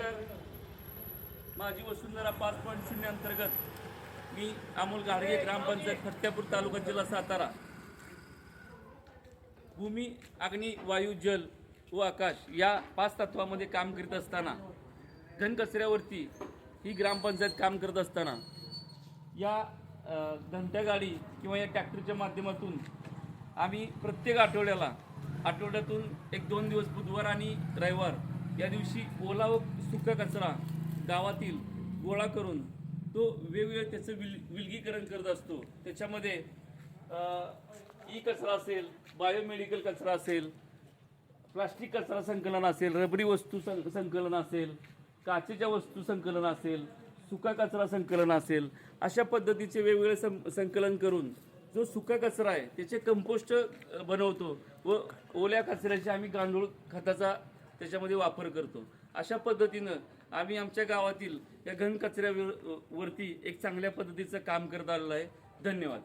नमस्कार माझी वसुंधरा पाच पॉईंट शून्य अंतर्गत. मी अमोल गाडगे ग्रामपंचायत फत्यापूर तालुका जिल्हा सातारा. भूमी अग्नी वायू जल व आकाश या पाच तत्वामध्ये काम करीत असताना घनकचऱ्यावरती ही ग्रामपंचायत काम करत असताना या घंट्या गाडी किंवा या ट्रॅक्टरच्या माध्यमातून आम्ही प्रत्येक आठवड्याला आठवड्यातून एक दोन दिवस बुधवार आणि रविवार या दिवशी ओला व सुका कचरा गावातील गोळा करून तो वेगवेगळं त्याचं विल विलगीकरण करत असतो. त्याच्यामध्ये ई कचरा असेल बायोमेडिकल कचरा असेल प्लास्टिक कचरा संकलन असेल रबरी वस्तू सं संकलन असेल काचेच्या वस्तू संकलन असेल सुका कचरा संकलन असेल अशा पद्धतीचे वेगवेगळे सं संकलन करून जो सुका कचरा आहे त्याचे कंपोस्ट बनवतो व ओल्या कचऱ्याचे आम्ही गांडूळ खताचा त्याच्यामध्ये वापर करतो. अशा पद्धतीनं आम्ही आमच्या गावातील या घनकचऱ्यावर वरती एक चांगल्या पद्धतीचं काम करत आलेलं आहे. धन्यवाद.